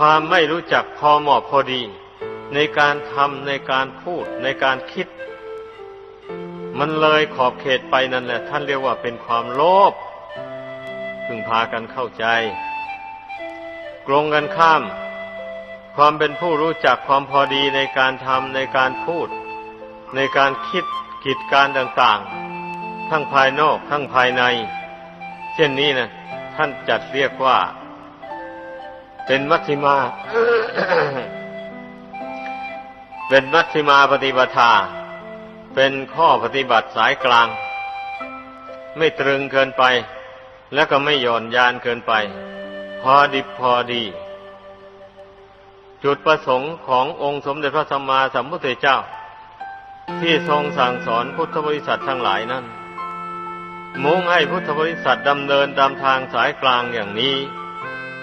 ความไม่รู้จักพอเหมาะพอดี ในการทำในการพูดในการคิด มันเลยขอบเขตไปนั่นแหละ ท่านเรียกว่าเป็นความโลภพึงพากันเข้าใจกลงกันข้าม ความเป็นผู้รู้จักความพอดีในการทำในการพูด ในการคิดกิจการต่างๆ ทั้งภายนอกทั้งภายใน เช่นนี้นะท่านจัดเรียกว่า เป็นมัชฌิมา เป็นมัชฌิมาปฏิปทา เป็นข้อปฏิบัติสายกลาง ไม่ตรึงเกินไป แล้วก็ไม่หย่อนยานเกินไป พอดิบพอดี จุดประสงค์ขององค์สมเด็จพระสัมมาสัมพุทธเจ้า ที่ทรงสั่งสอนพุทธบริษัททั้งหลายนั้นมุ่งให้พุทธบริษัทดำเนินตามทางสายกลางอย่างนี้